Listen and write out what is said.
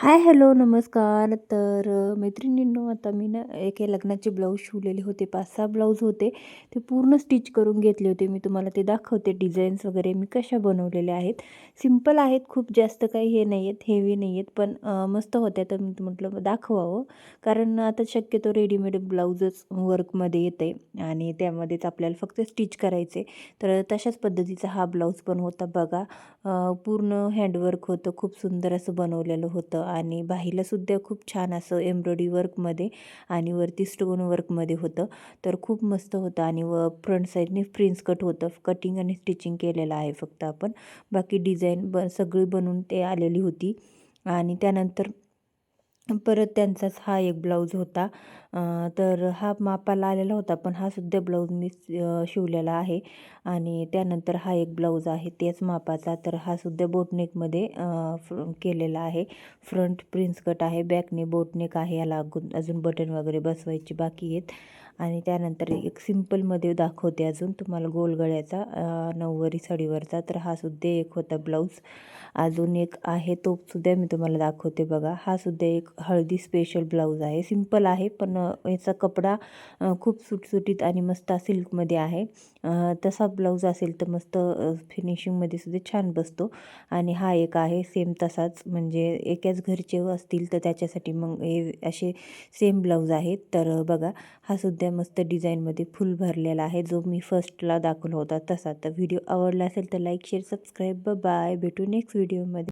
Hi hello नमस्कार. तर मैत्रिणींनो आता मी ना एके लग्नाचे ब्लाऊज शिवलेले होते. पाच सहा ब्लाऊज होते. ते पूर्ण स्टिच करून घेतले होते. मी तुम्हाला ते दाखवते. डिझाईन्स वगैरे मी कशा बनवलेल्या आहेत. सिंपल आहेत खूप जास्त काही हे नाही आहेत हेवी नाही आहेत पण मस्त होत्या तर मी म्हटलं दाखवावं. कारण आता शक्यतो रेडीमेड ब्लाऊजच वर्कमध्ये येते. आणि त्यामध्येच आपल्याला फक्त स्टिच करायचे. तर तशाच पद्धतीचा हा ब्लाऊज पण होता. बघा पूर्ण हँडवर्क होतं. खूप सुंदर असं बनवलेलं होतं. आणि बाहीलासुद्धा खूप छान असं एम्ब्रॉयडरी वर्कमध्ये आणि वरती स्टोन वर्कमध्ये होतं. तर खूप मस्त होतं आणि व फ्रंट साईडने प्रिन्स कट होतं. कटिंग आणि स्टिचिंग केलेलं आहे फक्त आपण. बाकी डिझाईन ब सगळी बनवून ते आलेली होती. आणि त्यानंतर परत त्यांचाच हा एक ब्लाऊज होता. तर हा मापाला आलेला होता पण हा सुद्धा ब्लाऊज मी शिवलेला आहे. आणि त्यानंतर हा एक ब्लाऊज आहे तेच मापाचा. तर हा सुद्धा बोटनेकमध्ये केलेला आहे. फ्रंट प्रिन्स कट आहे बॅकने बोटनेक आहे याला अगून अजून बटन वगैरे बसवायची बाकी आहेत. आणि त्यानंतर एक सिम्पलमध्ये दाखवते अजून तुम्हाला गोलगळ्याचा नऊवारी साडीवरचा. तर हा सुद्धा एक होता ब्लाऊज. अजून एक आहे तो सुद्धा मी तुम्हाला दाखवते बघा. हा सुद्धा एक हळदी स्पेशल ब्लाऊज आहे. सिंपल आहे पण याचा कपडा खूप सुटसुटीत आणि मस्त सिल्कमध्ये आहे. तसा ब्लाऊज असेल तर मस्त फिनिशिंगमध्ये सुद्धा छान बसतो. आणि हा एक आहे सेम तसाच. म्हणजे एकाच घरचे असतील तर त्याच्यासाठी मग हे असे सेम ब्लाऊज आहेत. तर बघा हा सुद्धा मस्त डिझाईनमध्ये फुल भरलेला आहे. जो मी फर्स्टला दाखवला होता तसा. तर व्हिडिओ आवडला असेल तर लाईक शेअर सबस्क्राईब बाय भेटू नेक्स्ट व्हिडिओमध्ये